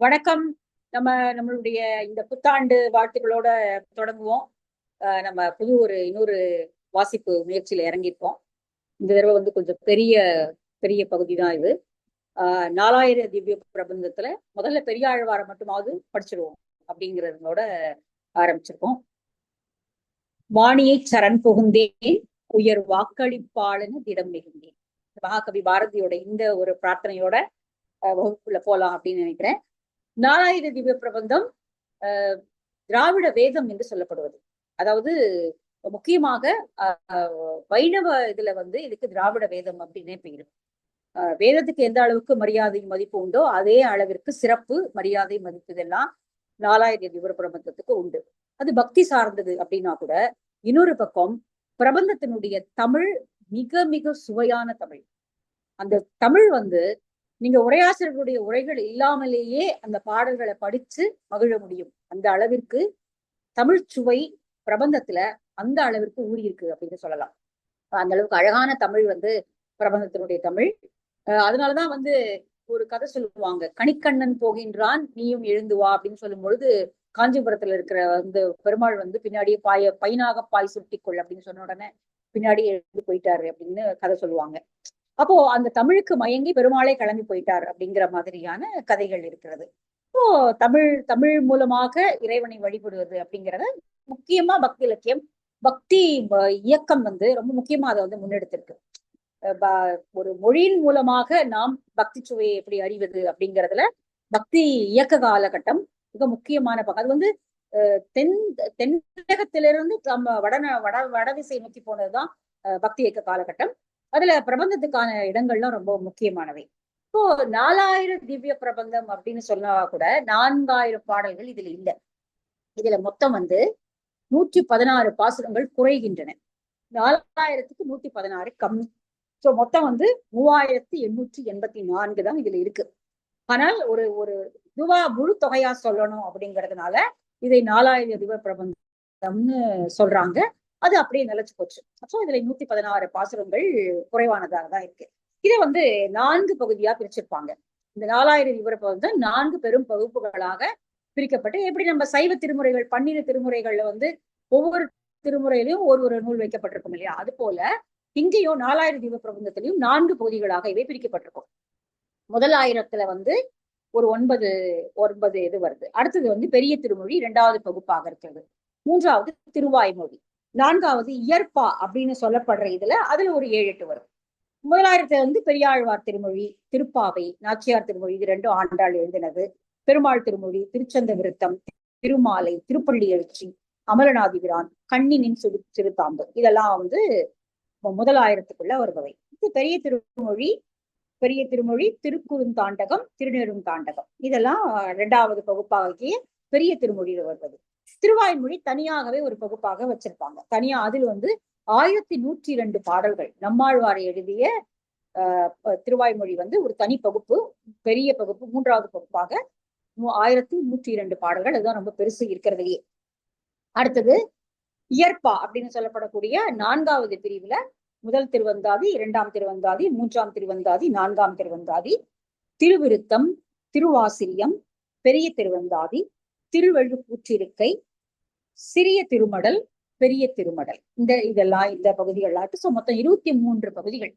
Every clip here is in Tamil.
வணக்கம். நம்ம நம்மளுடைய இந்த புத்தாண்டு வாழ்த்துக்களோட தொடங்குவோம். நம்ம புது ஒரு இன்னொரு வாசிப்பு முயற்சியில இறங்கியிருக்கோம். இந்த தடவை வந்து கொஞ்சம் பெரிய பெரிய பகுதி தான் இது. ஆஹ் நாலாயிர திவ்ய பிரபந்தத்துல முதல்ல பெரிய ஆழ்வாரம் மட்டுமாவது படிச்சிருவோம் அப்படிங்கிறதோட ஆரம்பிச்சிருக்கோம். வாணியை சரண் புகுந்தேன் உயர் வாக்களிப்பாளன்னு திடம் மிகுந்தேன். மகாகவி பாரதியோட இந்த ஒரு பிரார்த்தனையோட அஹ் வகுப்புல போலாம் அப்படின்னு நினைக்கிறேன். நாலாயிர திவ்ய பிரபந்தம் திராவிட வேதம் என்று சொல்லப்படுவது. அதாவது முக்கியமாக அஹ் வைணவ இதுல வந்து இதுக்கு திராவிட வேதம் அப்படின்னே பெயர் வேதத்துக்கு எந்த அளவுக்கு மரியாதை மதிப்பு உண்டோ அதே அளவிற்கு சிறப்பு மரியாதை மதிப்பு இதெல்லாம் நாலாயிர விவர பிரபந்தத்துக்கு உண்டு. அது பக்தி சார்ந்தது அப்படின்னா கூட இன்னொரு பக்கம் பிரபந்தத்தினுடைய தமிழ் மிக மிக சுவையான தமிழ். அந்த தமிழ் வந்து நீங்க உரையாசிரியர்களுடைய உரைகள் இல்லாமலேயே அந்த பாடல்களை படிச்சு மகிழ முடியும். அந்த அளவிற்கு தமிழ் சுவை பிரபந்தத்துல அந்த அளவிற்கு ஊறி இருக்கு அப்படின்னு சொல்லலாம். அந்த அளவுக்கு அழகான தமிழ் வந்து பிரபந்தத்தினுடைய தமிழ். அஹ் அதனாலதான் வந்து ஒரு கதை சொல்லுவாங்க. கணிக்கண்ணன் போகின்றான் நீயும் எழுந்து வா அப்படின்னு சொல்லும் பொழுது காஞ்சிபுரத்துல இருக்கிற வந்து பெருமாள் வந்து பின்னாடியே பாய பைனாக பாய் சுட்டிக்கொள் அப்படின்னு சொன்ன உடனே பின்னாடி எழுந்து போயிட்டாரு அப்படின்னு கதை சொல்லுவாங்க. அப்போ அந்த தமிழுக்கு மயங்கி பெருமாளே கிளம்பி போயிட்டார் அப்படிங்கிற மாதிரியான கதைகள் இருக்கிறது. இப்போ தமிழ் தமிழ் மூலமாக இறைவனை வழிபடுவது அப்படிங்கிறத முக்கியமா பக்தி இலக்கியம் பக்தி இயக்கம் வந்து ரொம்ப முக்கியமா அதை வந்து முன்னெடுத்திருக்கு. ஒரு மொழியின் மூலமாக நாம் பக்தி சுவையை எப்படி அறிவது அப்படிங்கிறதுல பக்தி இயக்க காலகட்டம் மிக முக்கியமான பக்கம். அது வந்து தென் தென்னகத்திலிருந்து நம்ம வட வட வடதிசை நோக்கி போனதுதான் பக்தி இயக்க காலகட்டம். அதுல பிரபந்தத்துக்கான இடங்கள்லாம் ரொம்ப முக்கியமானவை. இப்போ நாலாயிரம் திவ்ய பிரபந்தம் அப்படின்னு சொன்னா கூட நான்காயிரம் பாடல்கள் இதுல இல்ல. இதுல மொத்தம் வந்து நூற்றி பதினாறு பாசுரங்கள் குறைகின்றன. நாலாயிரத்துக்கு நூத்தி பதினாறு கம்மி. சோ மொத்தம் வந்து மூவாயிரத்தி எண்ணூற்றி எண்பத்தி நான்கு தான் இதுல இருக்கு. ஆனால் ஒரு ஒரு இதுவா முழு தொகையா சொல்லணும் அப்படிங்கிறதுனால இதை நாலாயிரம் திவ்ய பிரபந்தம்னு சொல்றாங்க. அது அப்படியே நிலைச்சு போச்சு. ஸோ இதுல நூத்தி பதினாறு பாசுரங்கள் குறைவானதாக தான் இருக்கு. இதை வந்து நான்கு பகுதியா பிரிச்சிருப்பாங்க. இந்த நாலாயிரம் விவரம் வந்து நான்கு பெரும் பகுப்புகளாக பிரிக்கப்பட்டு எப்படி நம்ம சைவ திருமுறைகள் பன்னிரு திருமுறைகள்ல வந்து ஒவ்வொரு திருமுறையிலையும் ஒரு ஒரு நூல் வைக்கப்பட்டிருக்கும் இல்லையா? அது போல இங்கேயும் நாலாயிரம் தீப பிரபந்தத்திலையும் நான்கு பகுதிகளாக இவை பிரிக்கப்பட்டிருக்கும். முதல் ஆயிரத்துல வந்து ஒரு ஒன்பது ஒன்பது இது வருது. அடுத்தது வந்து பெரிய திருமொழி இரண்டாவது பகுப்பாக இருக்கிறது. மூன்றாவது திருவாய்மொழி. நான்காவது இயற்பா அப்படின்னு சொல்லப்படுற இதுல அதுல ஒரு ஏழு எட்டு வரும். முதலாயிரத்துல வந்து பெரியாழ்வார் திருமொழி திருப்பாவை நாச்சியார் திருமொழி இது ரெண்டும் ஆண்டாள் எழுதினது. பெருமாள் திருமொழி திருச்சந்த விருத்தம் திருமாலை திருப்பள்ளி எழுச்சி அமலநாதிபிரான் கண்ணினின் சிறு சிறுதாம்பு. இதெல்லாம் வந்து முதலாயிரத்துக்குள்ள வருபவை இது பெரிய திருமொழி பெரிய திருமொழி திருக்குறுந்தாண்டகம் திருநெருந்தாண்டகம் இதெல்லாம் இரண்டாவது பகுப்பாகிய பெரிய திருமொழியில வருவது. திருவாய்மொழி தனியாகவே ஒரு பகுப்பாக வச்சிருப்பாங்க. தனியா அதில் வந்து ஆயிரத்தி நூற்றி இரண்டு பாடல்கள். நம்மாழ்வாரை எழுதிய அஹ் திருவாய்மொழி வந்து ஒரு தனி பகுப்பு பெரிய பகுப்பு மூன்றாவது பகுப்பாக ஆயிரத்தி நூற்றி இரண்டு பாடல்கள். அதுதான் ரொம்ப பெருசு இருக்கிறதுலயே அடுத்தது இயற்பா அப்படின்னு சொல்லப்படக்கூடிய நான்காவது பிரிவுல முதல் திருவந்தாதி இரண்டாம் திருவந்தாதி மூன்றாம் திருவந்தாதி நான்காம் திருவந்தாதி திருவிருத்தம் திருவாசிரியம் பெரிய திருவந்தாதி திருவழுக்கூற்றிருக்கை சிறிய திருமடல் பெரிய திருமடல். இந்த இதெல்லாம் இந்த பகுதிகள்லாம் ஸோ மொத்தம் இருபத்தி மூன்று பகுதிகள்.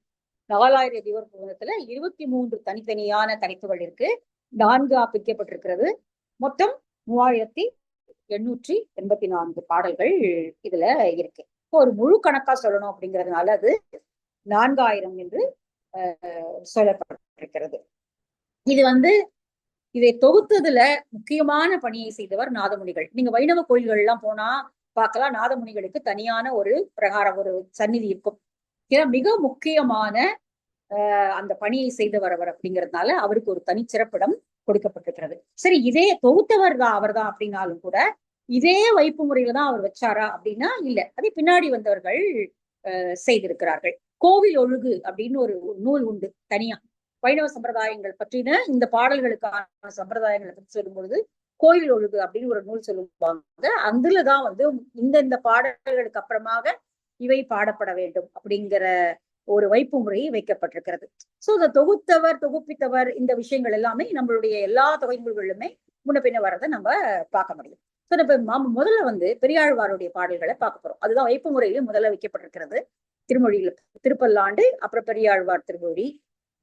நாலாயிரம் திவர் புவனத்துல இருபத்தி மூன்று தனித்தனியான தலைப்புகள் இருக்கு. நான்கு பிரிக்கப்பட்டிருக்கிறது மொத்தம் மூவாயிரத்தி எண்ணூற்றி எண்பத்தி நான்கு பாடல்கள் இதுல இருக்கு. இப்போ ஒரு முழு கணக்கா சொல்லணும் அப்படிங்கிறதுனால அது நான்காயிரம் என்று சொல்லப்பட்டிருக்கிறது. இது வந்து இதை தொகுத்ததுல முக்கியமான பணியை செய்தவர் நாதமுனிகள். நீங்க வைணவ கோயில்கள் எல்லாம் போனா பார்க்கலாம் நாதமுனிகளுக்கு தனியான ஒரு பிரகாரம் ஒரு சந்நிதி இருக்கும். ஏன்னா மிக முக்கியமான அந்த பணியை செய்தவர் அவர் அப்படிங்கிறதுனால அவருக்கு ஒரு தனிச்சிறப்பிடம் கொடுக்கப்பட்டிருக்கிறது. சரி இதே தொகுத்தவர் தான் அவர் தான் அப்படின்னாலும் கூட இதே வைப்பு முறையில தான் அவர் வச்சாரா அப்படின்னா இல்ல. அதே பின்னாடி வந்தவர்கள் செய்திருக்கிறார்கள். கோவில் ஒழுகு அப்படின்னு ஒரு நூல் உண்டு தனியா. வைணவ சம்பிரதாயங்கள் பற்றின இந்த பாடல்களுக்கான சம்பிரதாயங்களை பற்றி சொல்லும்பொழுது கோயில் ஒழுகு அப்படின்னு ஒரு நூல் சொல்லுவாங்க. அதுலதான் வந்து இந்த இந்த பாடல்களுக்கு அப்புறமாக இவை பாடப்பட வேண்டும் அப்படிங்கிற ஒரு வைப்பு முறை வைக்கப்பட்டிருக்கிறது. சோ இந்த தொகுத்தவர் தொகுப்பித்தவர் இந்த விஷயங்கள் எல்லாமே நம்மளுடைய எல்லா தொகை நூல்களிலுமே முன்ன பின்ன வரதை நம்ம பார்க்க முடியும். ஸோ நம்ம முதல்ல வந்து பெரியாழ்வாருடைய பாடல்களை பார்க்க போறோம். அதுதான் வைப்பு முறையில முதல்ல வைக்கப்பட்டிருக்கிறது. திருமொழியில திருப்பல்லாண்டு அப்புறம் பெரியாழ்வார் திருமொழி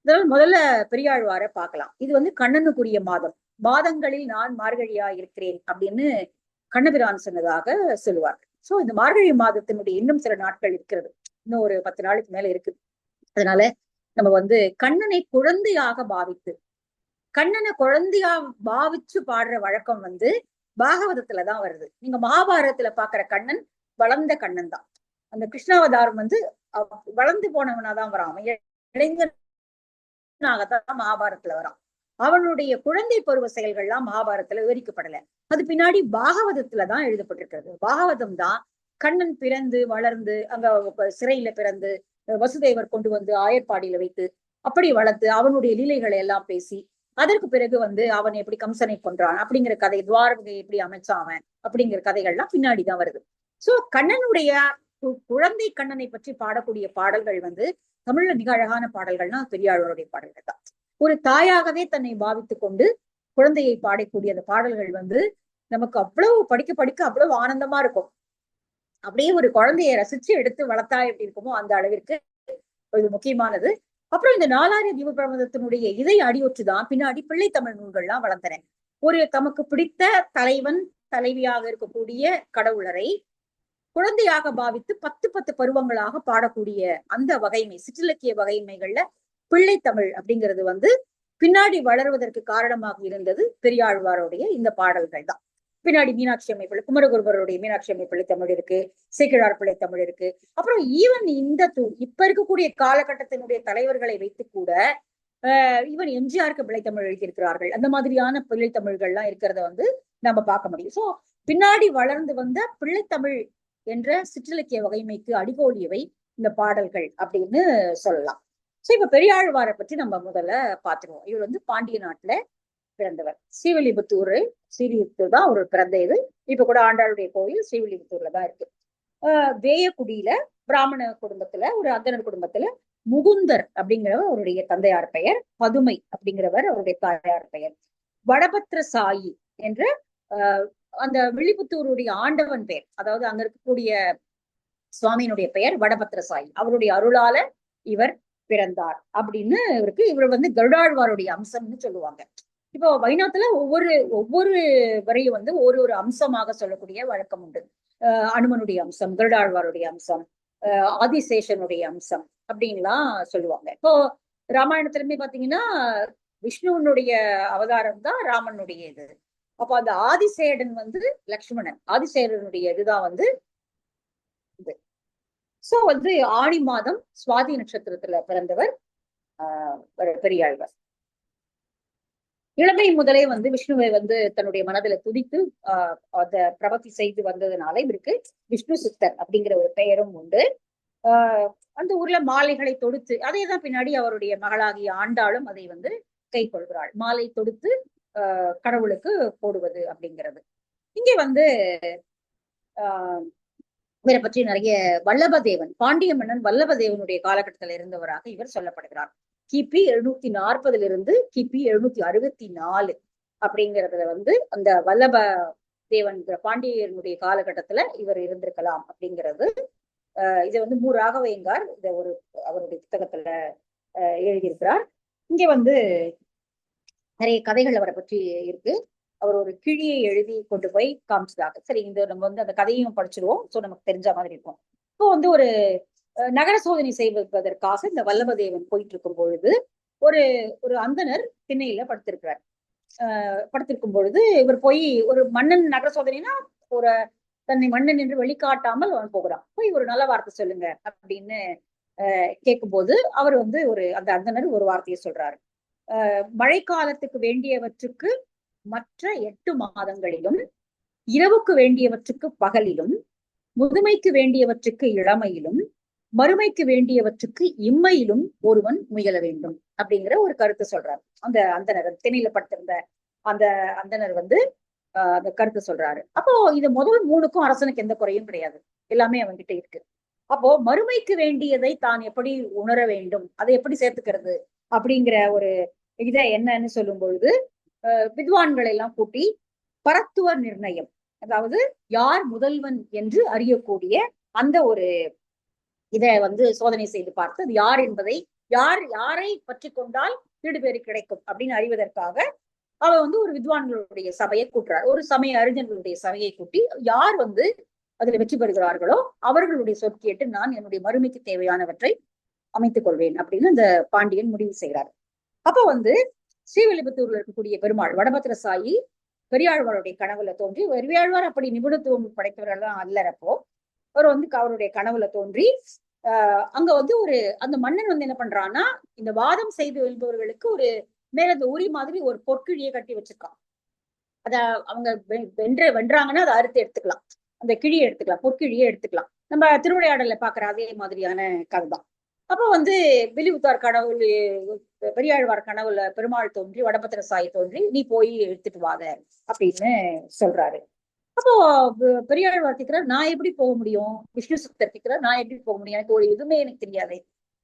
இதெல்லாம் முதல்ல பெரியாழ்வார பார்க்கலாம். இது வந்து கண்ணனுக்குரிய மாதம். மாதங்களில் நான் மார்கழியா இருக்கிறேன் அப்படின்னு கண்ணபிரான் சொன்னதாக சொல்லுவார் சோ இந்த மார்கழி மாதத்தினுடைய இன்னும் சில நாட்கள் இருக்கிறது. இன்னும் ஒரு பத்து நாளுக்கு மேல இருக்கு. அதனால நம்ம வந்து கண்ணனை குழந்தையாக பாவித்து கண்ணனை குழந்தையா பாவிச்சு பாடுற வழக்கம் வந்து பாகவதத்துலதான் வருது. நீங்க மகாபாரதத்துல பாக்குற கண்ணன் வளர்ந்த கண்ணன் தான் அந்த கிருஷ்ணாவதாரம் வந்து அவ- வளர்ந்து போனவனாதான் வரான். அவன் இளைஞனாகத்தான் மகாபாரத்துல வரான். அவனுடைய குழந்தை பருவ செயல்கள்லாம் மகாபாரத்துல விவரிக்கப்படல. அது பின்னாடி பாகவதத்துல தான் எழுதப்பட்டிருக்கிறது. பாகவதம் தான் கண்ணன் பிறந்து வளர்ந்து அங்க சிறையில பிறந்து வசுதேவர் கொண்டு வந்து ஆயர்பாடியில வைத்து அப்படி வளர்த்து அவனுடைய லீலைகளை எல்லாம் பேசி அதற்கு பிறகு வந்து அவன் எப்படி கம்சனை கொன்றான் அப்படிங்கிற கதை துவாரகை எப்படி அமைச்சான் அவன் அப்படிங்கிற கதைகள்லாம் பின்னாடிதான் வருது. சோ கண்ணனுடைய கு- குழந்தை கண்ணனை பற்றி பாடக்கூடிய பாடல்கள் வந்து தமிழ்ல மிக அழகான பாடல்கள்னா பெரியாழ்வாருடைய பாடல்கள் தான். ஒரு தாயாகவே தன்னை பாவித்துக் கொண்டு குழந்தையை பாடக்கூடிய அந்த பாடல்கள் வந்து நமக்கு அவ்வளவு படிக்க படிக்க அவ்வளவு ஆனந்தமா இருக்கும். அப்படியே ஒரு குழந்தையை ரசிச்சு எடுத்து வளர்த்தா எப்படி இருக்குமோ அந்த அளவிற்கு இது முக்கியமானது. அப்புறம் இந்த நாலாயிர தீப பிரபந்தத்தினுடைய இதை அடியொற்றுதான் பின்னாடி பிள்ளை தமிழ் நூல்கள்லாம் வளர்ந்தன. ஒரு தமக்கு பிடித்த தலைவன் தலைவியாக இருக்கக்கூடிய கடவுளரை குழந்தையாக பாவித்து பத்து பத்து பருவங்களாக பாடக்கூடிய அந்த வகைமை சிற்றிலக்கிய வகைமைகள்ல பிள்ளை தமிழ் அப்படிங்கிறது வந்து பின்னாடி வளர்வதற்கு காரணமாக இருந்தது பெரியாழ்வாருடைய இந்த பாடல்கள் தான். பின்னாடி மீனாட்சி அம்மை குமரகுருபருடைய மீனாட்சி அம்மை தமிழ் இருக்கு சேக்கிழார் பிள்ளை தமிழ் இருக்கு. அப்புறம் ஈவன் இந்த து- இப்ப இருக்கக்கூடிய காலகட்டத்தினுடைய தலைவர்களை வைத்து கூட ஆஹ் ஈவன் எம்ஜிஆருக்கு பிள்ளைத்தமிழ் எழுதியிருக்கிறார்கள். அந்த மாதிரியான பிள்ளைத்தமிழ்கள்லாம் இருக்கிறத வந்து நம்ம பார்க்க முடியும். சோ பின்னாடி வளர்ந்து வந்த பிள்ளைத்தமிழ் என்ற சிற்றிலக்கிய வகைமைக்கு அடிகோலியவை இந்த பாடல்கள் அப்படின்னு சொல்லலாம். சோ இப்ப பெரியாழ்வாரை பற்றி நம்ம முதல்ல பாத்துருவோம் இவர் வந்து பாண்டிய நாட்டுல பிறந்தவர். ஸ்ரீவில்லிபுத்தூர் ஸ்ரீவில்லிபுத்தூர் தான் அவர் பிறந்த இது. இப்ப கூட ஆண்டாளுடைய கோயில் ஸ்ரீவில்லிபுத்தூர்ல தான் இருக்கு. ஆஹ் வேயக்குடியில பிராமண குடும்பத்துல ஒரு அந்தனர் குடும்பத்துல முகுந்தர் அப்படிங்கிறவர் அவருடைய தந்தையார் பெயர் பதுமை அப்படிங்கிறவர் அவருடைய தாயார் பெயர். வடபத்திர சாயி என்ற ஆஹ் அந்த விழிப்புத்தூருடைய ஆண்டவன் பெயர் அதாவது அங்க இருக்கக்கூடிய சுவாமியினுடைய பெயர் வடபத்ரசாய். அவருடைய அருளால இவர் பிறந்தார் அப்படின்னு இவருக்கு இவர் வந்து கருடாழ்வாருடைய அம்சம்னு சொல்லுவாங்க. இப்போ வைணவத்துல ஒவ்வொரு ஒவ்வொரு வரையும் வந்து ஒரு ஒரு அம்சமாக சொல்லக்கூடிய வழக்கம் உண்டு. ஆஹ் அனுமனுடைய அம்சம் கருடாழ்வாருடைய அம்சம் ஆஹ் ஆதிசேஷனுடைய அம்சம் அப்படின்லாம் சொல்லுவாங்க. இப்போ ராமாயணத்திலுமே பாத்தீங்கன்னா விஷ்ணுவனுடைய அவதாரம் தான் ராமனுடைய இது. அப்போ அந்த ஆதிசேடன் வந்து லக்ஷ்மணன். ஆதிசேடனுடைய இதுதான் வந்து இது. சோ வந்து ஆடி மாதம் சுவாதி நட்சத்திரத்துல பிறந்தவர் ஆஹ் பெரியாழ்வார். இளமை முதலே வந்து விஷ்ணுவை வந்து தன்னுடைய மனதுல துதித்து ஆஹ் அத பிரபத்தி செய்து வந்ததுனால இவருக்கு விஷ்ணு சித்தர் அப்படிங்கிற ஒரு பெயரும் உண்டு. ஆஹ் அந்த ஊர்ல மாலைகளை தொடுத்து அதே தான் பின்னாடி அவருடைய மகளாகிய ஆண்டாளும் அதை வந்து கை கொள்கிறாள் மாலை தொடுத்து கடவுளுக்கு போடுவது அப்படிங்கிறது. இங்கே வந்து ஆஹ் இவரை பற்றி நிறைய வல்லபதேவன் பாண்டிய மன்னன் வல்லபதேவனுடைய காலகட்டத்தில் இருந்தவராக இவர் சொல்லப்படுகிறார். கிபி எழுநூத்தி நாற்பதுல இருந்து கிபி எழுநூத்தி அறுபத்தி நாலு அப்படிங்கறதுல வந்து அந்த வல்லப தேவன் பாண்டியனுடைய காலகட்டத்துல இவர் இருந்திருக்கலாம் அப்படிங்கிறது. ஆஹ் இதை வந்து மு. ராகவேங்கார் இத ஒரு அவருடைய புத்தகத்துல எழுதியிருக்கிறார். இங்க வந்து நிறைய கதைகள் அவரை பற்றி இருக்கு. அவர் ஒரு கிழியை எழுதி கொண்டு போய் காமிச்சதாக. சரி இந்த நம்ம வந்து அந்த கதையும் படிச்சிருவோம். சோ நமக்கு தெரிஞ்ச மாதிரி இருக்கும். இப்போ வந்து ஒரு நகர சோதனை செய்வதற்காக இந்த வல்லபதேவன் போயிட்டு இருக்கும் பொழுது ஒரு ஒரு அந்தனர் திண்ணையில படுத்திருக்கிறார். ஆஹ் படுத்திருக்கும் பொழுது இவர் போய் ஒரு மன்னன் நகர சோதனைனா ஒரு தன்னை மன்னன் என்று வெளிக்காட்டாமல் அவன் போகிறான். போய் ஒரு நல்ல வார்த்தை சொல்லுங்க அப்படின்னு அஹ் கேட்கும்போது அவர் வந்து ஒரு அந்த அந்தனர் ஒரு வார்த்தையை சொல்றாரு. மழைக்காலத்துக்கு வேண்டியவற்றுக்கு மற்ற எட்டு மாதங்களிலும் இரவுக்கு வேண்டியவற்றுக்கு பகலிலும் முதுமைக்கு வேண்டியவற்றுக்கு இளமையிலும் மறுமைக்கு வேண்டியவற்றுக்கு இம்மையிலும் ஒருவன் முயல வேண்டும் அப்படிங்கிற ஒரு கருத்து சொல்றாரு. அந்த அந்தனர் திணையில படுத்திருந்த அந்த அந்தனர் வந்து அந்த கருத்து சொல்றாரு. அப்போ இது முதல் மூணுக்கும் அரசனுக்கு எந்த குறையும் கிடையாது. எல்லாமே அவன்கிட்ட இருக்கு. அப்போ மறுமைக்கு வேண்டியதை தான் எப்படி உணர வேண்டும்? அதை எப்படி சேர்த்துக்கிறது? அப்படிங்கிற ஒரு இதை என்னன்னு சொல்லும் பொழுது வித்வான்களை எல்லாம் கூட்டி பரத்துவ நிர்ணயம். அதாவது யார் முதல்வன் என்று அறியக்கூடிய அந்த ஒரு இதை வந்து சோதனை செய்து பார்த்து அது யார் என்பதை யார் யாரை பற்றி கொண்டால் வீடு பேரு கிடைக்கும் அப்படின்னு அறிவதற்காக அவ வந்து ஒரு வித்வான்களுடைய சபையை கூட்டுறார். ஒரு சமய அறிஞர்களுடைய சபையை கூட்டி யார் வந்து அதுல வெற்றி பெறுகிறார்களோ அவர்களுடைய சொற் கேட்டு நான் என்னுடைய மறுமைக்கு தேவையானவற்றை அமைத்துக் கொள்வேன் அப்படின்னு அந்த பாண்டியன் முடிவு செய்கிறார். அப்போ வந்து ஸ்ரீவில்லிபுத்தூர்ல இருக்கக்கூடிய பெருமாள் வடபத்திர சாயி பெரியாழ்வாருடைய கனவுல தோன்றி பெரியாழ்வார் அப்படி நிபுணத்துவம் படைத்தவர்கள் அல்லறப்போ அவர் வந்து அவருடைய கனவுல தோன்றி ஆஹ் அங்க வந்து ஒரு அந்த மன்னன் வந்து என்ன பண்றான்னா இந்த வாதம் செய்து வெல்பவர்களுக்கு ஒரு மேல இந்த உரி மாதிரி ஒரு பொற்கிழியை கட்டி வச்சிருக்கான். அத அவங்க வெ- வென்ற வென்றாங்கன்னா அதை அறுத்து எடுத்துக்கலாம். அந்த கிழியை எடுத்துக்கலாம் பொற்கிழியை எடுத்துக்கலாம். நம்ம திருவிளையாடல பாக்குற அதே மாதிரியான கதை தான் அப்போ வந்து வெளிவுத்தார் கனவுல பெரியாழ்வார் கனவுல பெருமாள் தோன்றி வடபத்திர சாய் தோன்றி நீ போய் எடுத்துட்டு வாத அப்படின்னு சொல்றாரு. அப்போ பெரியாழ்வார் கேட்கிறார் நான் எப்படி போக முடியும்? விஷ்ணு சக்தர் கேட்கிறார் நான் எப்படி போக முடியும்? எனக்கு ஒரு எதுவுமே எனக்கு தெரியாது.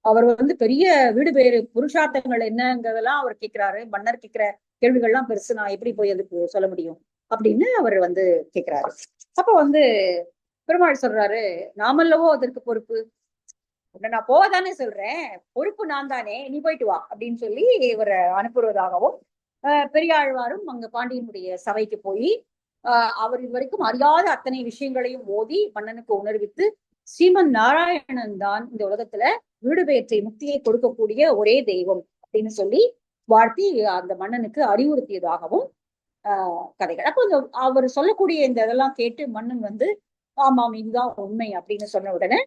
அவர் வந்து பெரிய வீடு பேரு புருஷார்த்தங்கள் என்னங்கிறதெல்லாம் அவர் கேட்கிறாரு மன்னர் கேட்கிற கேள்விகள்லாம் பெருசு நான் எப்படி போய் அதுக்கு சொல்ல முடியும்? அப்படின்னு அவர் வந்து கேட்கிறாரு அப்ப வந்து பெருமாள் சொல்றாரு நாமல்லவோ அதற்கு பொறுப்பு? உன்னை நான் போவதானே சொல்றேன். பொறுப்பு நான் தானே நீ போயிட்டு வா அப்படின்னு சொல்லி இவரை அனுப்புவதாகவும் ஆஹ் பெரியாழ்வாரும் அங்க பாண்டியனுடைய சபைக்கு போய் ஆஹ் அவர் இதுவரைக்கும் அறியாத அத்தனை விஷயங்களையும் ஓதி மன்னனுக்கு உணர்வித்து ஸ்ரீமன் நாராயணன் தான் இந்த உலகத்துல வீடுபெயற்றை முக்தியை கொடுக்கக்கூடிய ஒரே தெய்வம் அப்படின்னு சொல்லி வாழ்த்தி அந்த மன்னனுக்கு அறிவுறுத்தியதாகவும் ஆஹ் கதைகள். அப்போ இந்த அவர் சொல்லக்கூடிய இந்த இதெல்லாம் கேட்டு மன்னன் வந்து ஆமாம் இதுதான் உண்மை அப்படின்னு சொன்ன உடனே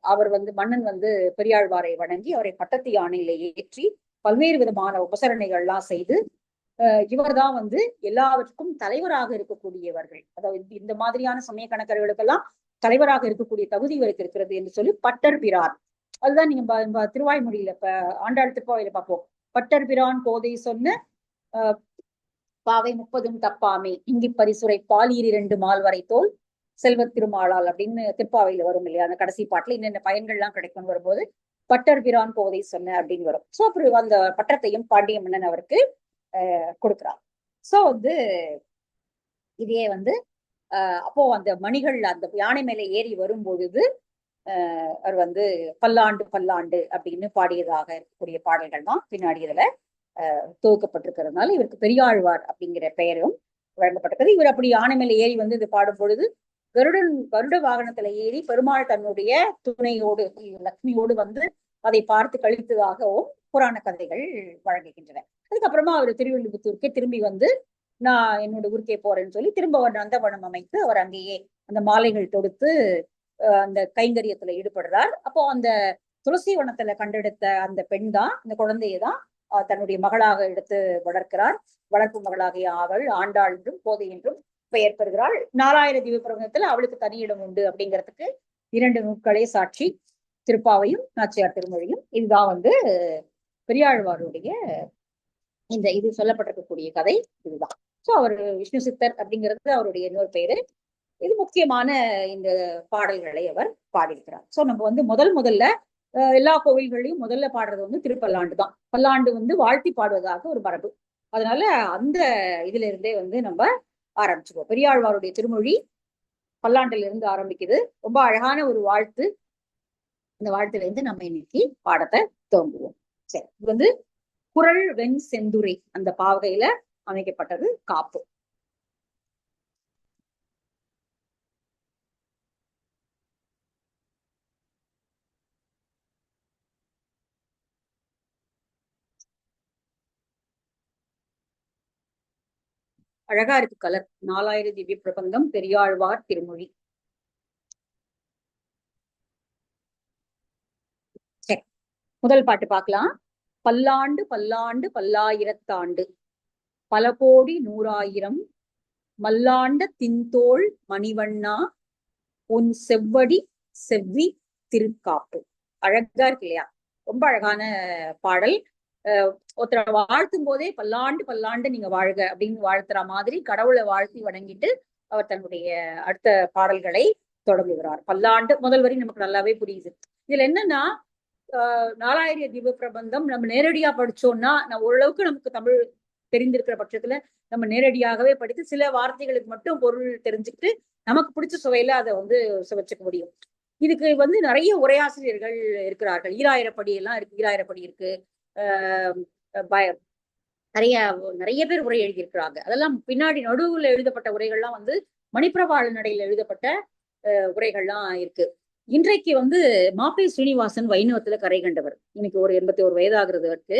அவர் வந்து மன்னன் வந்து பெரியாழ்வாரை வணங்கி அவரை பட்டத்து யானையில ஏற்றி பல்வேறு விதமான உபசரணைகள்லாம் செய்து இவர்தான் வந்து எல்லாவற்றுக்கும் தலைவராக இருக்கக்கூடியவர்கள். அதாவது இந்த- மாதிரியான சமய கணக்கர்களுக்கெல்லாம் தலைவராக இருக்கக்கூடிய தகுதி இவருக்கு இருக்கிறது என்று சொல்லி பட்டர் பிரான். அதுதான் நீங்க திருவாய்மொழியில இப்ப ஆண்டாள் திருப்பாவையில பார்ப்போம். பட்டர் பிரான் கோதை சொன்ன ஆஹ் பாவை முப்பதும் தப்பாமே இங்கி பரிசுரை பாலீர் இரண்டு மால்வரை தோல் செல்வத் திருமாலால் அப்படின்னு திருப்பாவையில வரும் இல்லையா? அந்த கடைசி பாட்டுல என்னென்ன பயன்கள்லாம் கிடைக்கும்னு வரும்போது பட்டர் பிரான் போதை சொன்ன அப்படின்னு வரும். சோ அப்புறம் அந்த பட்டத்தையும் பாண்டிய மன்னன் அவருக்கு ஆஹ் கொடுக்குறார். சோ வந்து இதே வந்து ஆஹ் அப்போ அந்த மணிகள் அந்த யானை மேலே ஏறி வரும்பொழுது ஆஹ் அவர் வந்து பல்லாண்டு பல்லாண்டு அப்படின்னு பாடியதாக இருக்கக்கூடிய பாடல்கள் தான் பின்னாடி இதுல அஹ் தொகுக்கப்பட்டிருக்கிறதுனால இவருக்கு பெரியாழ்வார் அப்படிங்கிற பெயரும் வழங்கப்பட்டிருக்கிறது இவர் அப்படி யானை மேலே ஏறி வந்து இது பாடும் பொழுது கருடன் கருட வாகனத்துல ஏறி பெருமாள் தன்னுடைய துணையோடு லக்ஷ்மியோடு வந்து அதை பார்த்து கழித்ததாகவும் புராண கதைகள் வழங்குகின்றன. அதுக்கப்புறமா அவர் திருவள்ளுவத்தூருக்கே திரும்பி வந்து நான் என்னோட ஊருக்கே போறேன்னு சொல்லி திரும்ப ஒரு நந்தவனம் அமைத்து அவர் அங்கேயே அந்த மாலைகள் தொடுத்து அஹ் அந்த கைங்கரியத்துல ஈடுபடுறார். அப்போ அந்த துளசி வனத்துல கண்டெடுத்த அந்த பெண் தான் அந்த குழந்தையை தான் அஹ் தன்னுடைய மகளாக எடுத்து வளர்க்கிறார். வளர்ப்பு மகளாகிய ஆவள் ஆண்டாள் என்றும் போதை என்றும் பெயர் பெறுகிறாள் நாலாயிர திவ்ய பிரபந்தத்துல அவளுக்கு தனி இடம் உண்டு அப்படிங்கிறதுக்கு இரண்டு நூட்களே சாட்சி. திருப்பாவையும் நாச்சியார் திருமொழியும். இதுதான் வந்து பெரியாழ்வாருடைய இந்த இது சொல்லப்பட்டிருக்கக்கூடிய கதை. இதுதான். ஸோ அவர் விஷ்ணு சித்தர் அப்படிங்கிறது அவருடைய இன்னொரு பெயரு இது முக்கியமான இந்த பாடல்களை அவர் பாடியிருக்கிறார். சோ நம்ம வந்து முதல் முதல்ல எல்லா கோவில்களையும் முதல்ல பாடுறது வந்து திருப்பல்லாண்டு தான். பல்லாண்டு வந்து வாழ்த்தி பாடுவதாக ஒரு மரபு. அதனால அந்த இதுல இருந்தே வந்து நம்ம ஆரம்பிச்சிருவோம். பெரியாழ்வாருடைய திருமொழி பல்லாண்டுல இருந்து ஆரம்பிக்குது. ரொம்ப அழகான ஒரு வாழ்த்து. அந்த வாழ்த்துல இருந்து நம்ம இன்னைக்கு பாடத்தை துவங்குவோம். சரி இது வந்து குரல் வெண் செந்துரை அந்த பாவகையில அமைக்கப்பட்டது காப்பு. அழகா இருக்கு கலர். நாலாயிர திவ்ய பிரபந்தம் பெரியாழ்வார் திருமொழி. முதல் பாட்டு பார்க்கலாம். பல்லாண்டு பல்லாண்டு பல்லாயிரத்தாண்டு. பல கோடி நூறாயிரம். மல்லாண்ட தின்தோள் மணிவண்ணா. உன் செவ்வடி செவ்வி திருக்காப்பு. அழகா இருக்கு இல்லையா? ரொம்ப அழகான பாடல். ஒருத்தரை வாழ்த்தும் போதே பல்லாண்டு பல்லாண்டு நீங்க வாழ்க அப்படின்னு வாழ்த்துற மாதிரி கடவுளை வாழ்த்தி வணங்கிட்டு அவர் தன்னுடைய அடுத்த பாடல்களை தொடங்குகிறார் பல்லாண்டு முதல் வரி நமக்கு நல்லாவே புரியுது. இதுல என்னன்னா ஆஹ் நாலாயிர திவ்ய பிரபந்தம் நம்ம நேரடியா படிச்சோம்னா நம்ம ஓரளவுக்கு நமக்கு தமிழ் தெரிந்திருக்கிற பட்சத்துல நம்ம நேரடியாகவே படித்து சில வார்த்தைகளுக்கு மட்டும் பொருள் தெரிஞ்சுக்கிட்டு நமக்கு பிடிச்ச சுவையில அதை வந்து சுவைச்சுக்க முடியும். இதுக்கு வந்து நிறைய உரையாசிரியர்கள் இருக்கிறார்கள். ஈராயிரப்படி எல்லாம் இருக்கு ஈராயிரப்படி இருக்கு. நிறைய நிறைய பேர் உரை எழுதியிருக்கிறாங்க. அதெல்லாம் பின்னாடி நடுவுல எழுதப்பட்ட உரைகள்லாம் வந்து மணிப்பிரபாள நடையில் எழுதப்பட்ட அஹ், உரைகள்லாம் இருக்கு. இன்றைக்கு வந்து மாப்பே ஸ்ரீனிவாசன் வைணவத்துல கரை கண்டவர். இன்னைக்கு ஒரு எண்பத்தி ஒரு வயதாகிறதுக்கு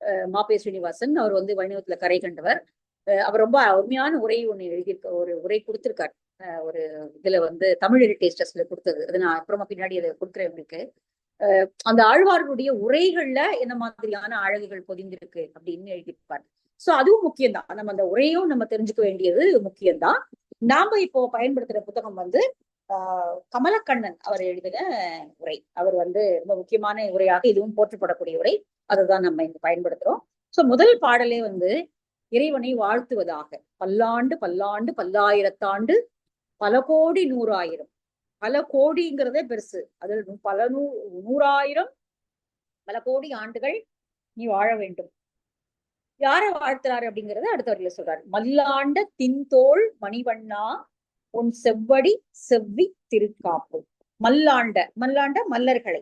அஹ், மாப்பே ஸ்ரீனிவாசன் அவர் வந்து வைணவத்துல கரை கண்டவர். அஹ், அவர் ரொம்ப அருமையான உரை ஒண்ணு எழுதியிருக்க ஒரு உரை கொடுத்திருக்கார். அஹ், ஒரு இதுல வந்து தமிழ் ஹெரிட்டேஜ் டெஸ்ட்ல கொடுத்தது. அது நான் அப்புறமா பின்னாடி அதை கொடுக்குறேன் உங்களுக்கு. அந்த ஆழ்வார்களுடைய உரைகள்ல என்ன மாதிரியான அழகுகள் பொதிந்திருக்கு அப்படின்னு எழுதியிருப்பார். சோ அதுவும் முக்கியம்தான். நம்ம அந்த உரையும் நம்ம தெரிஞ்சுக்க வேண்டியது முக்கியம்தான். நாம இப்போ பயன்படுத்துற புத்தகம் வந்து ஆஹ் கமலக்கண்ணன் அவர் எழுதின உரை. அவர் வந்து ரொம்ப முக்கியமான உரையாக இதுவும் போற்றப்படக்கூடிய உரை. அதுதான் நம்ம இங்க பயன்படுத்துறோம். சோ முதல் பாடலே வந்து இறைவனை வாழ்த்துவதாக. பல்லாண்டு பல்லாண்டு பல்லாயிரத்தாண்டு பல கோடி நூறாயிரம். பல கோடிங்கிறதே பெருசு. அதில் பல நூ நூறாயிரம் பல கோடி ஆண்டுகள் நீ வாழ வேண்டும். யாரை வாழ்த்துறாரு அப்படிங்கறத அடுத்த வரையில சொல்றாரு. மல்லாண்ட தின்தோள் மணிவண்ணா உன் செவ்வடி செவ்வி திருக்காப்பு. மல்லாண்ட மல்லாண்ட மல்லர்களை.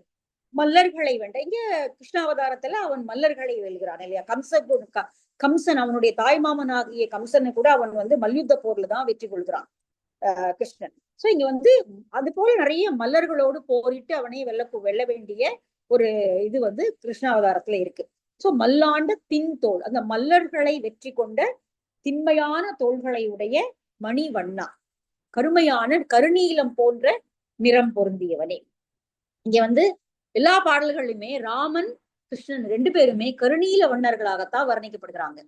மல்லர்களை வேண்ட இங்க கிருஷ்ணாவதாரத்துல அவன் மல்லர்களை வெல்கிறான் இல்லையா? கம்சன் க- கம்சன் அவனுடைய தாய்மாமன் ஆகிய கம்சனை கூட அவன் வந்து மல்யுத்த போர்ல தான் வெற்றி கொள்கிறான். கிருஷ்ணன். சோ இங்க வந்து அது போல நிறைய மல்லர்களோடு போரிட்டு அவனை வெல்ல வெல்ல வேண்டிய ஒரு இது வந்து கிருஷ்ணாவதாரத்துல இருக்கு. சோ மல்லாண்ட தின் தோல் அந்த மல்லர்களை வெற்றி கொண்ட திண்மையான தோள்களை உடைய மணிவண்ணா கருமையான கருநீலம் போன்ற நிறம் பொருந்தியவனே. இங்க வந்து எல்லா பாடல்களையுமே ராமன் கிருஷ்ணன் ரெண்டு பேருமே கருநீல வண்ணர்களாகத்தான் வர்ணிக்கப்படுகிறாங்க.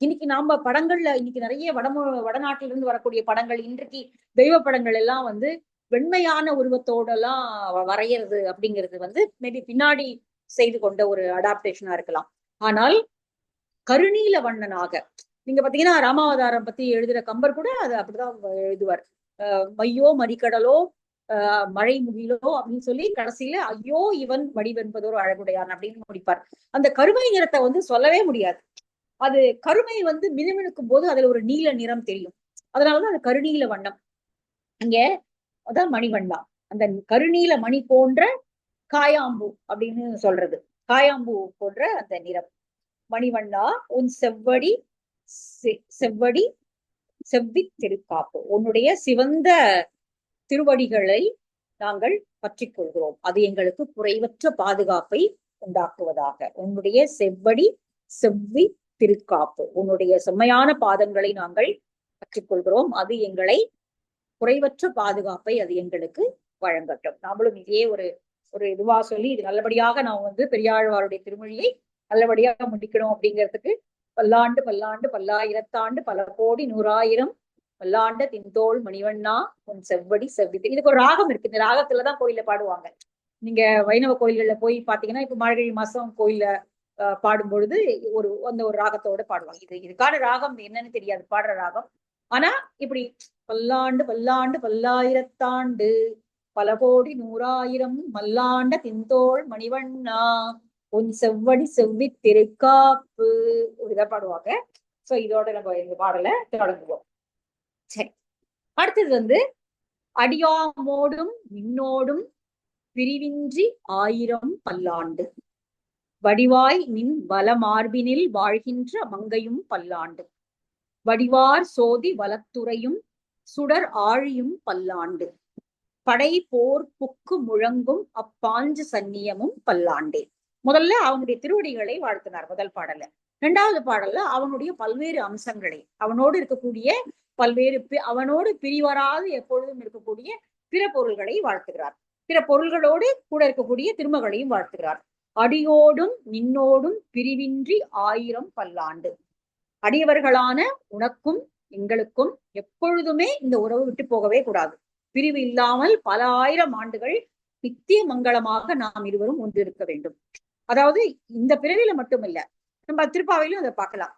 இன்னைக்கு நாம படங்கள்ல இன்னைக்கு நிறைய வடமொ வடநாட்டில இருந்து வரக்கூடிய படங்கள் இன்றைக்கு தெய்வ படங்கள் எல்லாம் வந்து வெண்மையான உருவத்தோட எல்லாம் வரைகிறது அப்படிங்கிறது வந்து மேபி பின்னாடி செய்து கொண்ட ஒரு அடாப்டேஷனா இருக்கலாம். ஆனால் கருணீல வண்ணனாக நீங்க பாத்தீங்கன்னா ராமாவதாரம் பத்தி எழுதுற கம்பர் கூட அது அப்படிதான் எழுதுவார். மையோ மறிக்கடலோ ஆஹ் மழை முகிலோ அப்படின்னு சொல்லி கடைசியில ஐயோ இவன் வடிவென்பதோர் அழகுடையான் அப்படின்னு முடிப்பார். அந்த கருமை நிறத்தை வந்து சொல்லவே முடியாது. அது கருமை வந்து மினுமினுக்கும் போது அதுல ஒரு நீல நிறம் தெரியும். அதனாலதான் அது கருநீல வண்ணம். இங்க அதான் மணிவண்ணா. அந்த கருநீல மணி போன்ற காயாம்பு அப்படின்னு சொல்றது. காயாம்பு போன்ற அந்த நிறம். மணிவண்ணா உன் செவ்வடி செ- செவ்வடி செவ்வி திருக்காப்பு. உன்னுடைய சிவந்த திருவடிகளை நாங்கள் பற்றிக் கொள்கிறோம். அது எங்களுக்கு குறைவற்ற பாதுகாப்பை உண்டாக்குவதாக. உன்னுடைய செவ்வடி செவ்வி திருக்காப்பு. உன்னுடைய செம்மையான பாதங்களை நாங்கள் கற்றுக்கொள்கிறோம். அது எங்களை குறைவற்ற பாதுகாப்பை அது எங்களுக்கு வழங்கட்டும். நாமளும் இதே ஒரு ஒரு இதுவா சொல்லி இது நல்லபடியாக நாம் வந்து பெரியாழ்வாருடைய திருமொழியை நல்லபடியாக முடிக்கணும் அப்படிங்கிறதுக்கு பல்லாண்டு பல்லாண்டு பல்லாயிரத்தாண்டு பல கோடி நூறாயிரம் பல்லாண்ட திந்தோல் மணிவண்ணா உன் செவ்வடி செவ்வி இதுக்கு ஒரு ராகம் இருக்கு. இந்த ராகத்துலதான் கோயில்ல பாடுவாங்க. நீங்க வைணவ கோயில்கள்ல போய் பாத்தீங்கன்னா இப்ப மார்கழி மாசம் கோயில்ல பாடும் பொழுது ஒரு அந்த ஒரு ராகத்தோட பாடுவாங்க. இது இதுக்கான ராகம் என்னன்னு தெரியாது பாடுற ராகம். ஆனா இப்படி பல்லாண்டு பல்லாண்டு பல்லாயிரத்தாண்டு பல கோடி நூறாயிரம் மல்லாண்ட தின்தோள் மணிவண்ணா உன் செவ்வடி செவ்வி திருக்காப்பு ஒரு இதை பாடுவாங்க. சோ இதோட நம்ம இந்த பாடலை தொடங்குவோம். சரி. அடுத்தது வந்து அடியாமோடும் நின்னோடும் பிரிவின்றி ஆயிரம் பல்லாண்டு. வடிவாய் நின் வலமார்பினில் வாழ்கின்ற மங்கையும் பல்லாண்டு. வடிவார் சோதி வலத்துறையும் சுடர் ஆழியும் பல்லாண்டு. படை போர் புக்கு முழங்கும் அப்பாஞ்சு சந்நியமும் பல்லாண்டே. முதல்ல அவனுடைய திருவடிகளை வாழ்த்தினார் முதல் பாடல்ல இரண்டாவது பாடல்ல அவனுடைய பல்வேறு அம்சங்களை அவனோடு இருக்கக்கூடிய பல்வேறு பி- அவனோடு பிரிவராது எப்பொழுதும் இருக்கக்கூடிய பிற பொருள்களை வாழ்த்துகிறார். பிற பொருள்களோடு கூட இருக்கக்கூடிய திருமகளையும் வாழ்த்துகிறார். அடியோடும் நின்னோடும் பிரிவின்றி ஆயிரம் பல்லாண்டு. அடியவர்களான உனக்கும் எங்களுக்கும் எப்பொழுதுமே இந்த உறவு விட்டு போகவே கூடாது. பிரிவு இல்லாமல் பல ஆயிரம் ஆண்டுகள் நித்திய மங்களமாக நாம் இருவரும் ஒன்றிருக்க வேண்டும். அதாவது இந்த பிறவில மட்டுமில்ல நம்ம திருப்பாவையிலும் அதை பார்க்கலாம்.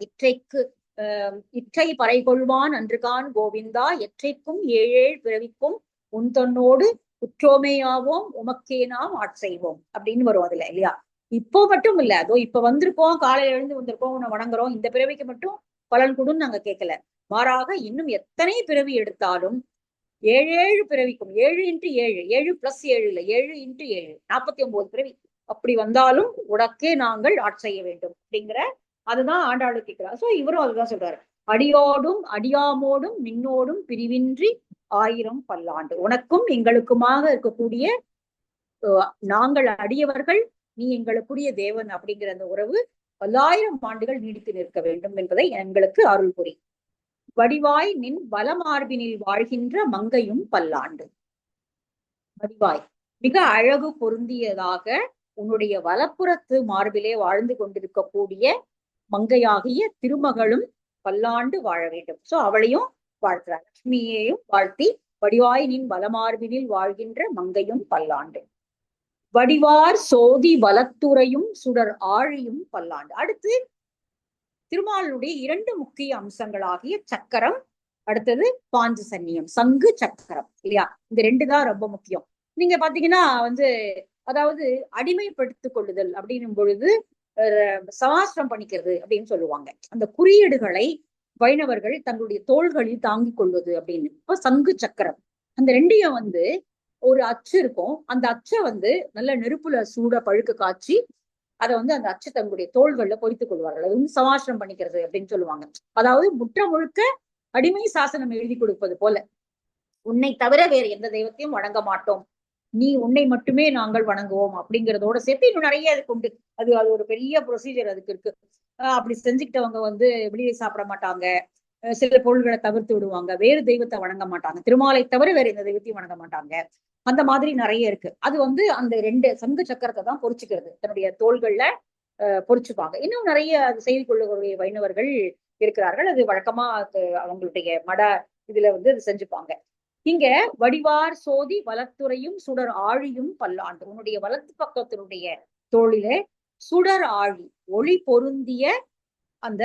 இற்றைக்கு ஆஹ் இற்றை பறை கொள்வான் அன்றுகான் கோவிந்தா எற்றைக்கும் ஏழேழ் பிறவிக்கும் உன் தன்னோடு உற்றோமையாவோம் உமக்கே நாம் ஆட்செய்வோம் அப்படின்னு வரும் அதுல இல்லையா? இப்போ மட்டும் இல்ல அதோ இப்ப வந்திருக்கோம் காலையில எழுந்து வந்திருக்கோம் உன்னை வணங்குறோம் இந்த பிறவிக்கு மட்டும் பலன் கொடுன்னு நாங்க கேட்கல மாறாக இன்னும் எத்தனை பிறவி எடுத்தாலும் ஏழு ஏழு பிறவிக்கும் ஏழு இன்ட்டு ஏழு ஏழு பிளஸ் ஏழு இல்ல ஏழு இன்ட்டு ஏழு நாற்பத்தி ஒன்பது பிறவி. அப்படி வந்தாலும் உனக்கே நாங்கள் ஆட்செய்ய வேண்டும் அப்படிங்கிற அதுதான் ஆண்டாளு கேட்கிறார் சோ இவரும் அதுதான் சொல்றாரு. அடியோடும் அடியாமோடும் நின்னோடும் பிரிவின்றி ஆயிரம் பல்லாண்டு. உனக்கும் எங்களுக்குமாக இருக்கக்கூடிய நாங்கள் அடியவர்கள் நீ எங்களுக்குரிய தேவன் அப்படிங்கிற அந்த உறவு பல்லாயிரம் ஆண்டுகள் நீடித்து நிற்க வேண்டும் என்பதை எங்களுக்கு அருள் புரி. வடிவாய் நின் வலமார்பினில் வாழ்கின்ற மங்கையும் பல்லாண்டு. வடிவாய் மிக அழகு பொருந்தியதாக உன்னுடைய வலப்புறத்து மார்பிலே வாழ்ந்து கொண்டிருக்கக்கூடிய மங்கையாகிய திருமகளும் பல்லாண்டு வாழ வேண்டும். சோ அவளையும் வாழ்த்துறார் லட்சுமியையும் வாழ்த்தி வடிவாய் நின் வலமார்பினில் வாழ்கின்ற மங்கையும் பல்லாண்டு. வடிவார் சோதி வலத்துறையும் சுடர் ஆழியும் பல்லாண்டு. அடுத்து திருமாலுடைய இரண்டு முக்கிய அம்சங்களாகிய சக்கரம் அடுத்தது பாஞ்ச சன்னியம் சங்கு சக்கரம் இல்லையா? இந்த ரெண்டு தான் ரொம்ப முக்கியம். நீங்க பாத்தீங்கன்னா வந்து அதாவது அடிமைப்படுத்திக் கொள்ளுதல் அப்படின்னும் பொழுது அஹ், சமாஸ்திரம் பண்ணிக்கிறது அப்படின்னு சொல்லுவாங்க. அந்த குறியீடுகளை வைணவர்கள் தங்களுடைய தோள்களில் தாங்கிக் கொள்வது அப்படின்னு. இப்ப சங்கு சக்கரம். அந்த ரெண்டையும் வந்து ஒரு அச்சு இருக்கும். அந்த அச்சை வந்து நல்ல நெருப்புல சூட பழுக்க காய்ச்சி அதை வந்து அந்த அச்சு தங்களுடைய தோள்கள்ல பொறித்துக் கொள்வார்கள். அது வந்து சமாசனம் பண்ணிக்கிறது அப்படின்னு சொல்லுவாங்க. அதாவது முற்ற முழுக்க அடிமை சாசனம் எழுதி கொடுப்பது போல. உன்னை தவிர வேறு எந்த தெய்வத்தையும் வணங்க மாட்டோம். நீ உன்னை மட்டுமே நாங்கள் வணங்குவோம் அப்படிங்கறதோட சேர்த்து இன்னும் நிறைய அதுக்கு உண்டு. அது அது ஒரு பெரிய ப்ரொசீஜர் அதுக்கு இருக்கு. அப்படி செஞ்சுக்கிட்டவங்க வந்து வெளியே சாப்பிட மாட்டாங்க. சில பொருள்களை தவிர்த்து விடுவாங்க. வேறு தெய்வத்தை வணங்க மாட்டாங்க. திருமாலை தவிர வேற எந்த தெய்வத்தையும் வணங்க மாட்டாங்க. அந்த மாதிரி நிறைய இருக்கு. அது வந்து அந்த ரெண்டு சங்கு சக்கரத்தை தான் பொறிச்சுக்கிறது. தன்னுடைய தோள்கள்ல அஹ், பொறிச்சுப்பாங்க. இன்னும் நிறைய அது செய்து கொள்ளக்கூடிய வைணவர்கள் இருக்கிறார்கள். அது வழக்கமா அவங்களுடைய மட இதுல வந்து அது செஞ்சுப்பாங்க. இங்க வடிவார் சோதி வலத்துறையும் சுடர் ஆழியும் பல்லாண்டு. உன்னுடைய வலத்து பக்கத்தினுடைய தோளிலே சுடர் ஆழி ஒளி பொருந்திய அந்த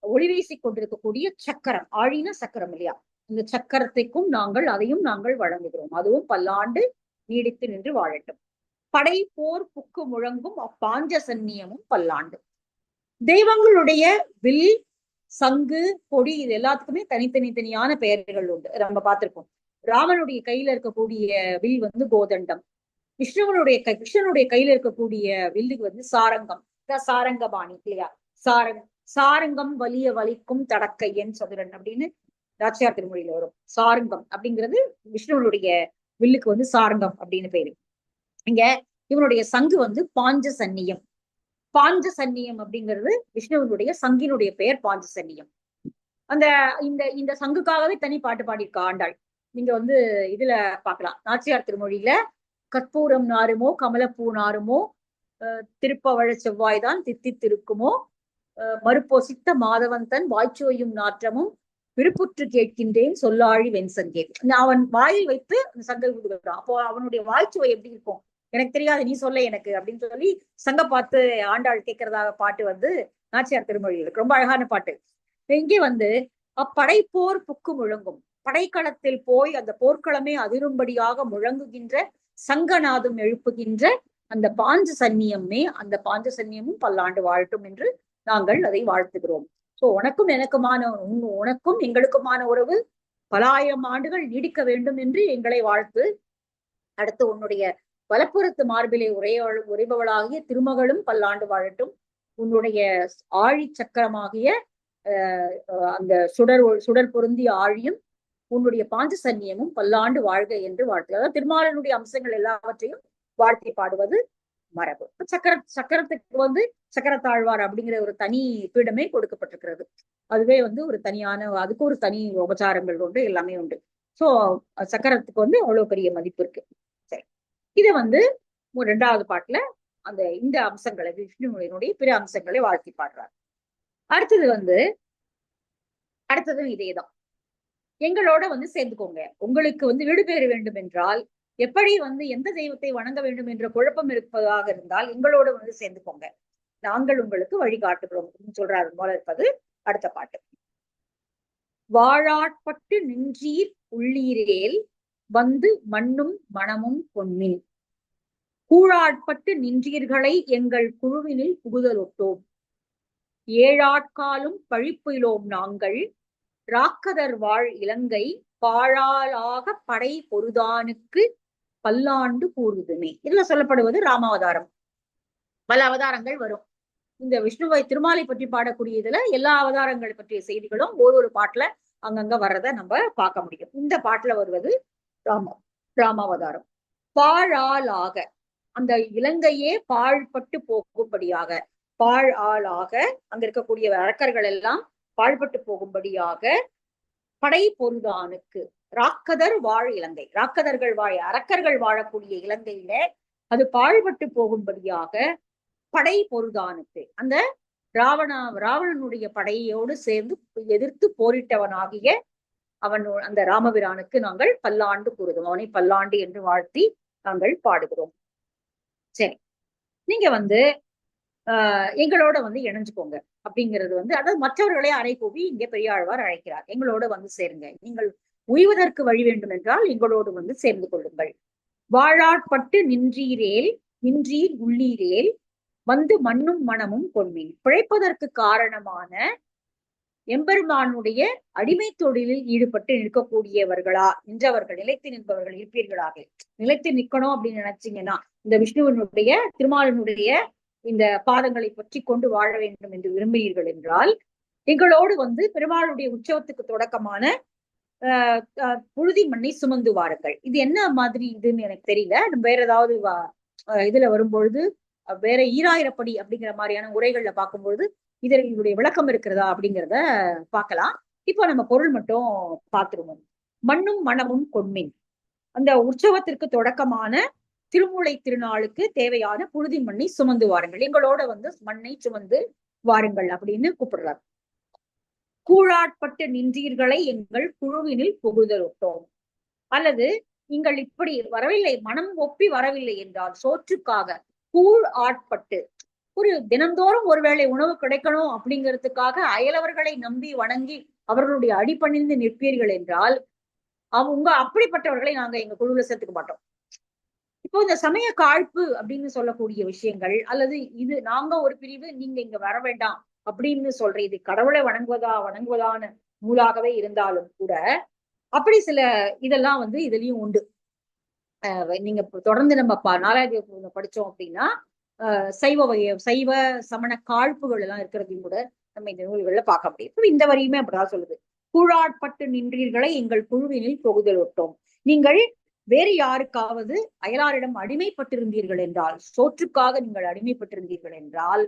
ஒளி வீசிக் கொண்டிருக்கக்கூடிய சக்கரம். ஆழின சக்கரம் இல்லையா? இந்த சக்கரத்தைக்கும் நாங்கள் அதையும் நாங்கள் வழங்குகிறோம். அதுவும் பல்லாண்டு நீடித்து நின்று வாழட்டும். படை போர் புக்கு முழங்கும் அப்பாஞ்ச சன்னியமும் பல்லாண்டு. தெய்வங்களுடைய வில் சங்கு கொடி இது எல்லாத்துக்குமே தனித்தனி தனியான பெயர்கள் உண்டு. நம்ம பார்த்திருக்கோம் ராமனுடைய கையில இருக்கக்கூடிய வில் வந்து கோதண்டம். விஷ்ணுவனுடைய கிருஷ்ணனுடைய கையில இருக்கக்கூடிய வில்லுக்கு வந்து சாரங்கம். சாரங்கபாணி இல்லையா? சாரங் சாரங்கம் வலிய வலிக்கும் தடக்கையன் சதுரன் அப்படின்னு ராச்சியார் திருமொழியில வரும். சாரங்கம் அப்படிங்கிறது விஷ்ணுவனுடைய வில்லுக்கு வந்து சாரங்கம் அப்படின்னு பேரு. இங்க இவனுடைய சங்கு வந்து பாஞ்ச சன்னியம் பாஞ்ச சன்னியம் அப்படிங்கிறது விஷ்ணுவனுடைய சங்கினுடைய பெயர் பாஞ்ச சன்னியம் அந்த இந்த இந்த சங்குக்காகவே தனி பாட்டு பாடியிருக்கா ஆண்டாள். நீங்க வந்து இதுல பாக்கலாம் நாச்சியார் திருமொழியில கற்பூரம் நாருமோ கமலப்பூ நாருமோ அஹ் திருப்பவழ செவ்வாய்தான் தித்தித்திருக்குமோ அஹ் மறுப்பொசித்த மாதவன் தன் வாய்ச்சுவையும் நாற்றமும் விருப்புற்று கேட்கின்றேன் சொல்லாழி வெண்சங்கே அவன் வாயில் வைத்து அந்த சங்கை விடுகிறான் அப்போ அவனுடைய வாய்ச்சுவை எப்படி இருக்கும்? எனக்கு தெரியாது நீ சொல்ல எனக்கு அப்படின்னு சொல்லி சங்க பார்த்து ஆண்டாள் கேட்கறதாக பாட்டு வந்து நாச்சியார் திருமொழியில் இருக்கு. ரொம்ப அழகான பாட்டு. இங்கே வந்து அப்படைப்போர் புக்கு முழங்கும். படைக்களத்தில் போய் அந்த போர்க்களமே அதிரும்படியாக முழங்குகின்ற சங்கநாதம் எழுப்புகின்ற அந்த பாஞ்ச சன்னியமே அந்த பாஞ்ச சன்னியமும் பல்லாண்டு வாழட்டும் என்று நாங்கள் அதை வாழ்த்துகிறோம். சோ உனக்கும் எனக்குமான உனக்கும் எங்களுக்குமான உறவு பல ஆயிரம் ஆண்டுகள் நீடிக்க வேண்டும் என்று எங்களை வாழ்த்து. அடுத்து உன்னுடைய வலப்புறத்து மார்பிலே உரைய உரைபவளாகிய திருமகளும் பல்லாண்டு வாழட்டும். உன்னுடைய ஆழி சக்கரமாகிய அஹ் அந்த சுடர் சுடர் பொருந்திய ஆழியும் உன்னுடைய பாஞ்ச சன்னியமும் பல்லாண்டு வாழ்க என்று வாழ்த்து. அதாவது திருமாலனுடைய அம்சங்கள் எல்லாவற்றையும் வாழ்த்தி பாடுவது மரபு. இப்ப சக்கர சக்கரத்துக்கு வந்து சக்கரத்தாழ்வார் அப்படிங்கிற ஒரு தனி பீடமே கொடுக்கப்பட்டிருக்கிறது. அதுவே வந்து ஒரு தனியான அதுக்கு ஒரு தனி உபச்சாரங்கள் உண்டு எல்லாமே உண்டு. சோ சக்கரத்துக்கு வந்து அவ்வளவு பெரிய மதிப்பு இருக்கு. சரி. இதை வந்து ரெண்டாவது பாட்டுல அந்த இந்த அம்சங்களை விஷ்ணுவினுடைய பிற அம்சங்களை வாழ்த்தி பாடுறார். அடுத்தது வந்து அடுத்ததும் இதேதான். எங்களோட வந்து சேர்ந்துக்கோங்க. உங்களுக்கு வந்து விடுபெற வேண்டும் என்றால் எப்படி வந்து எந்த தெய்வத்தை வணங்க வேண்டும் என்ற குழப்பம் இருப்பதாக இருந்தால் எங்களோட வந்து சேர்ந்துக்கோங்க. நாங்கள் உங்களுக்கு வழிகாட்டுகிறோம். அப்படின்னு சொல்றாரு போல இருப்பது அடுத்த பாட்டு. வாழாட்பட்டு நின்றீர் உள்ளீரேல் வந்து மண்ணும் மனமும் பொன்னில். கூழாட்பட்டு நின்றீர்களை எங்கள் குழுவினில் புகுதலொட்டோம். ஏழாட்காலும் பழிப்புயிலோம் நாங்கள் ராக்கதர் வாழ் இலங்கை பாழாலாக படை பொருதானுக்கு பல்லாண்டு கூறுதுமே. இதுல சொல்லப்படுவது ராமாவதாரம். பல அவதாரங்கள் வரும். இந்த விஷ்ணுவை திருமாலை பற்றி பாடக்கூடிய இதுல எல்லா அவதாரங்கள் பற்றிய செய்திகளும் ஒரு ஒரு பாட்டுல அங்கங்க வர்றத நம்ம பார்க்க முடியும். இந்த பாட்டுல வருவது ராம ராமாவதாரம். பாழாலாக அந்த இலங்கையே பாழ்பட்டு போகும்படியாக பாழ் ஆளாக அங்க இருக்கக்கூடிய அரக்கர்கள் எல்லாம் பாழ்பட்டு போகும்படியாக படை பொருதானுக்கு ராக்கதர் வாழ் இலங்கை. ராக்கதர்கள் வாழ அரக்கர்கள் வாழக்கூடிய இலங்கையில அது பாழ்பட்டு போகும்படியாக படை பொருதானுக்கு அந்த ராவணா ராவணனுடைய படையோடு சேர்ந்து எதிர்த்து போரிட்டவனாகிய அவன் அந்த ராமபிரானுக்கு நாங்கள் பல்லாண்டு கூறுதும் அவனை பல்லாண்டு என்று வாழ்த்தி நாங்கள் பாடுகிறோம். சரி நீங்க வந்து எங்களோட வந்து இணைஞ்சுக்கோங்க அப்படிங்கிறது வந்து அதாவது மற்றவர்களை அறை கூவி இங்கே பெரியாழ்வார் அழைக்கிறார். எங்களோட வந்து சேருங்க. நீங்கள் உய்வதற்கு வழி வேண்டும் என்றால் எங்களோடு வந்து சேர்ந்து கொள்ளுங்கள். வாழாட்பட்டு நின்றீரேல் நின்றீர் உள்ளீரேல் வந்து மண்ணும் மனமும் கொள்வீன். பிழைப்பதற்கு காரணமான எம்பெருமானுடைய அடிமை தொழிலில் ஈடுபட்டு நிற்கக்கூடியவர்களா? நின்றவர்கள் நிலைத்து நிற்பவர்கள் இருப்பீர்களாக. நிலைத்து நிக்கணும் அப்படின்னு நினைச்சீங்கன்னா இந்த விஷ்ணுவனுடைய திருமாலனுடைய இந்த பாதங்களை பற்றி கொண்டு வாழ வேண்டும் என்று விரும்புகிறீர்கள் என்றால் எங்களோடு வந்து பெருமாளுடைய உற்சவத்துக்கு தொடக்கமான புழுதி மண்ணை சுமந்து வாருங்கள். இது என்ன மாதிரி இதுன்னு எனக்கு தெரியல. வேற ஏதாவது இதுல வரும்பொழுது வேற ஈராயிரப்படி அப்படிங்கிற மாதிரியான உரைகள்ல பார்க்கும்பொழுது இதில் இதனுடைய விளக்கம் இருக்கிறதா அப்படிங்கிறத பார்க்கலாம். இப்போ நம்ம பொருள் மட்டும் பார்த்துருவோம். மண்ணும் மனமும் கொண்மின். அந்த உற்சவத்திற்கு தொடக்கமான திருமூலை திருநாளுக்கு தேவையான புழுதி மண்ணை சுமந்து வாருங்கள். எங்களோட வந்து மண்ணை சுமந்து வாருங்கள் அப்படின்னு கூப்பிடுறார். கூழாட்பட்டு நின்றீர்களை எங்கள் குழுவினில் புகுதலுட்டோம். அல்லது நீங்கள் இப்படி வரவில்லை மனம் ஒப்பி வரவில்லை என்றால் சோற்றுக்காக கூழ் ஆட்பட்டு ஒரு தினந்தோறும் ஒருவேளை உணவு கிடைக்கணும் அப்படிங்கிறதுக்காக அயலவர்களை நம்பி வணங்கி அவர்களுடைய அடிப்பணிந்து நிற்பீர்கள் என்றால் அவங்க அப்படிப்பட்டவர்களை நாங்க எங்க குழுவில் சேர்த்துக்க மாட்டோம். இப்போ இந்த சமய காழ்ப்பு அப்படின்னு சொல்லக்கூடிய விஷயங்கள் அல்லது இது நாங்க ஒரு பிரிவு நீங்க இங்க வர வேண்டாம் அப்படின்னு சொல்ற இது கடவுளை வணங்குவதா வணங்குவதான நூலாகவே இருந்தாலும் கூட அப்படி சில இதெல்லாம் வந்து இதுலயும் உண்டு. நீங்க தொடர்ந்து நம்ம நாலாயிரத்தி படிச்சோம் அப்படின்னா சைவ வகை சைவ சமண காழ்ப்புகள் எல்லாம் இருக்கிறதையும் கூட நம்ம இந்த நூல்களில் பார்க்க முடியும். இந்த வரையுமே அப்படிதான் சொல்லுது. குழாட்பட்டு நின்றீர்களை எங்கள் குழுவினில் தொகுதல் விட்டோம் நீங்கள் வேறு யாருக்காவது அயலாரிடம் அடிமைப்பட்டிருந்தீர்கள் என்றால் சோற்றுக்காக நீங்கள் அடிமைப்பட்டிருந்தீர்கள் என்றால்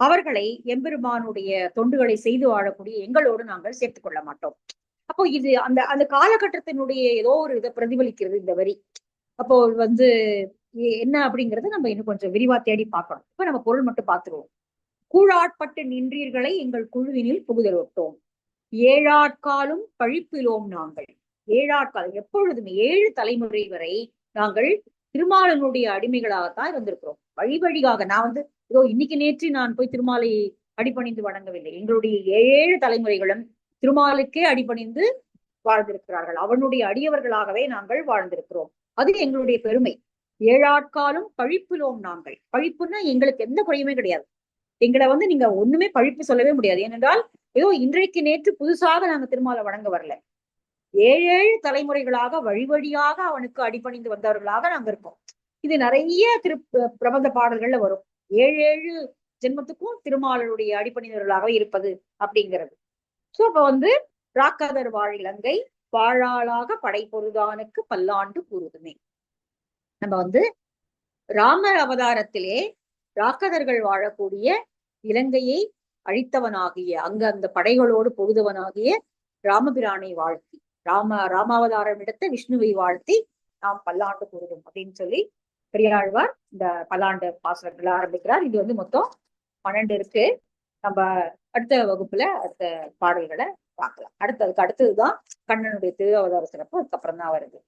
அவர்களை எம்பெருமானுடைய தொண்டுகளை செய்து வாழக்கூடிய எங்களோடு நாங்கள் சேர்த்துக் கொள்ள மாட்டோம். அப்போ இது அந்த அந்த காலகட்டத்தினுடைய ஏதோ ஒரு இதை பிரதிபலிக்கிறது இந்த வரி. அப்போ வந்து என்ன அப்படிங்கறத நம்ம இன்னும் கொஞ்சம் விரிவா தேடி பார்க்கணும். இப்ப நம்ம பொருள் மட்டும் பார்த்துருவோம். கூழாட்பட்டு நின்றீர்களை எங்கள் குழுவினில் புகுதல் விட்டோம் ஏழாட்காலும் பழிப்பிலோம் நாங்கள். ஏழாட்காலம் எப்பொழுதுமே ஏழு தலைமுறை வரை நாங்கள் திருமாலனுடைய அடிமைகளாகத்தான் இருந்திருக்கிறோம். வழி வழியாக நான் வந்து இதோ இன்னைக்கு நேற்று நான் போய் திருமாலை அடிபணிந்து வணங்கவில்லை. எங்களுடைய ஏழு தலைமுறைகளும் திருமாலுக்கே அடிபணிந்து வாழ்ந்திருக்கிறார்கள். அவனுடைய அடியவர்களாகவே நாங்கள் வாழ்ந்திருக்கிறோம். அது எங்களுடைய பெருமை. ஏழாட்காலும் பழிப்புலோம் நாங்கள். பழிப்புன்னா எங்களுக்கு எந்த குறையுமே கிடையாது. எங்களை வந்து நீங்க ஒண்ணுமே பழிப்பு சொல்லவே முடியாது. ஏனென்றால் ஏதோ இன்றைக்கு நேற்று புதுசாக நாங்க திருமாலை வணங்க வரல. ஏழு ஏழு தலைமுறைகளாக வழி வழியாக அவனுக்கு அடிபணிந்து வந்தவர்களாக நாங்க இருக்கோம். இது நிறைய திரு பிரபந்த பாடல்கள்ல வரும். ஏழு ஏழு ஜென்மத்துக்கும் திருமாலனுடைய அடிப்பணிந்தவர்களாக இருப்பது அப்படிங்கிறது. சோ அப்ப வந்து ராக்கதர் வாழ் இலங்கை வாழாளாக படைப்பொருதானுக்கு பல்லாண்டு கூறுதுமே. நம்ம வந்து ராமர் அவதாரத்திலே ராக்கதர்கள் வாழக்கூடிய இலங்கையை அழித்தவனாகிய அங்க அந்த படைகளோடு பொழுதவனாகிய ராமபிரானை வாழ்த்தி. ராம ராமாவதாரம் எடுத்த விஷ்ணுவை வாழ்த்தி நாம் பல்லாண்டு கூறுவோம் அப்படின்னு சொல்லி பெரியாழ்வார் இந்த பல்லாண்டு பாசனங்களை ஆரம்பிக்கிறார். இது வந்து மொத்தம் பன்னெண்டு இருக்கு. நம்ம அடுத்த வகுப்புல அடுத்த பாடல்களை பார்க்கலாம். அடுத்ததுக்கு அடுத்ததுதான் கண்ணனுடைய திரு அவதார சிறப்பு அதுக்கப்புறம் தான் வருது.